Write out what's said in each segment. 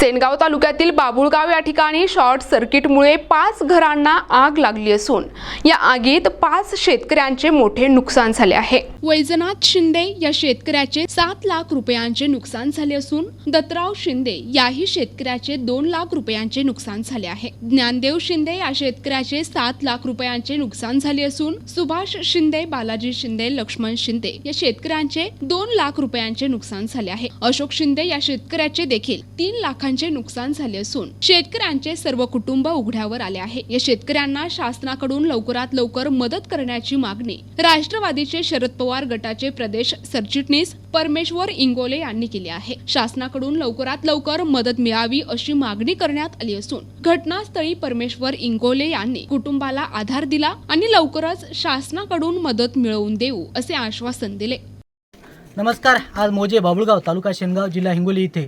सेनगाव तालुक्यातील बाबुळगाव या ठिकाणी शॉर्ट सर्किटमुळे पाच घरांना आग लागली असून या आगीत पाच शेतकऱ्यांचे मोठे नुकसान झाले आहे. वैजनाथ शिंदे या शेतकऱ्याचे सात लाख रुपयांचे नुकसान झाले असून दत्तराव शिंदे याही शेतकऱ्याचे दोन लाख रुपयांचे नुकसान झाले आहे. ज्ञानदेव शिंदे या शेतकऱ्याचे सात लाख रुपयांचे नुकसान झाले असून सुभाष शिंदे बालाजी शिंदे लक्ष्मण शिंदे या शेतकऱ्यांचे दोन लाख रुपयांचे नुकसान झाले आहे. अशोक शिंदे या शेतकऱ्याचे देखील तीन लाख लाखांचे नुकसान झाले असून शेतकऱ्यांचे सर्व कुटुंब उघड्यावर आले आहे. या शेतकऱ्यांना शासनाकडून लवकरात लवकर मदत करण्याची मागणी राष्ट्रवादीचे शरद पवार गटाचे प्रदेश सरचिटणीस परमेश्वर इंगोले यांनी केली आहे. शासनाकडून लवकरात लवकर मदत मिळावी अशी मागणी करण्यात आली असून घटनास्थळी परमेश्वर इंगोले यांनी कुटुंबाला आधार दिला आणि लवकरच शासनाकडून मदत मिळवून देऊ असे आश्वासन दिले. नमस्कार. आज मोजे बाबुळगाव तालुका शेनगाव जिल्हा हिंगोली इथे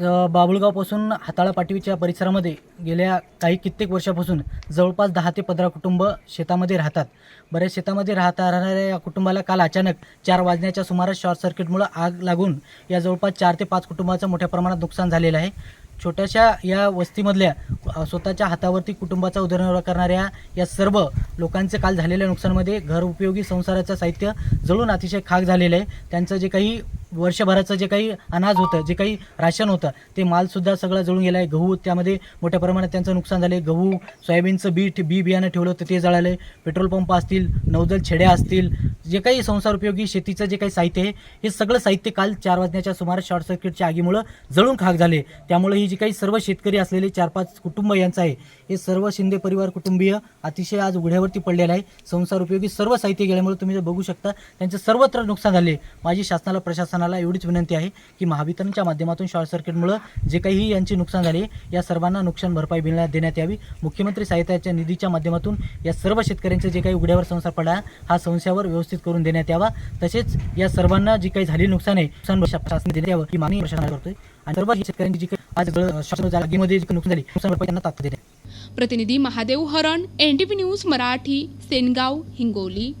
बाबुळगावपासून हाताळा पाटवीच्या परिसरामध्ये गेल्या काही कित्येक वर्षापासून जवळपास दहा ते पंधरा कुटुंब शेतामध्ये राहतात. बऱ्याच शेतामध्ये राहता राहणाऱ्या या कुटुंबाला काल अचानक चार वाजण्याच्या सुमारास शॉर्ट सर्किटमुळे आग लागून या जवळपास चार ते पाच कुटुंबाचं मोठ्या प्रमाणात नुकसान झालेलं आहे. छोट्याशा या वस्तीमधल्या स्वतःच्या हातावरती कुटुंबाचा उदरनिर्वाह करणाऱ्या या सर्व लोकांचे काल झालेल्या नुकसानमध्ये घर उपयोगी संसाराचं साहित्य जळून अतिशय खाक झालेलं आहे. त्यांचं जे काही वर्षभराचं जे काही अनाज होतं जे काही राशन होतं ते मालसुद्धा सगळं जळून गेलं आहे गहू त्यामध्ये मोठ्या प्रमाणात त्यांचं नुकसान झालं आहे गहू सोयाबीनचं बी बी बियाणं ठेवलं होतं ते जळालं आहे पेट्रोल पंप असतील नौदल छेड्या असतील जे काही संसार उपयोगी शेतीचं जे काही साहित्य आहे हे सगळं साहित्य काल चार वाजण्याच्या सुमारास शॉर्ट सर्किटच्या आगीमुळं जळून खाक झाले. त्यामुळे ही जी काही सर्व शेतकरी असलेले चार पाच कुटुंब यांचं आहे हे सर्व शिंदे परिवार कुटुंबीय अतिशय आज उघड्यावरती पडलेलं आहे. संसार उपयोगी सर्व साहित्य गेल्यामुळे तुम्ही जर बघू शकता त्यांचे सर्वत्र नुकसान झाले माझी शासनाला प्रशासन प्रशासनाला एवढीच विनंती आहे की महावितरणच्या माध्यमातून शॉर्ट सर्किटमुळं जे काही यांचे नुकसान झाले या सर्वांना नुकसान भरपाई मिळण्यात देण्यात यावी. मुख्यमंत्री सहायताच्या निधीच्या माध्यमातून या सर्व शेतकऱ्यांचे जे काही उघड्यावर संसार पडला हा संशयावर व्यवस्थित करून देण्यात यावा. तसेच या सर्वांना जी काही झाली नुकसान आहे नुकसान भरपाई शासन देण्यात यावं ही मागणी प्रशासन करतोय. आणि सर्व शेतकऱ्यांची जी काही आज शासन जागेमध्ये जी नुकसान झाली नुकसान भरपाई त्यांना तात्काळ देण्यात प्रतिनिधी महादेव हरण एनडीपी न्यूज मराठी सेनगाव हिंगोली.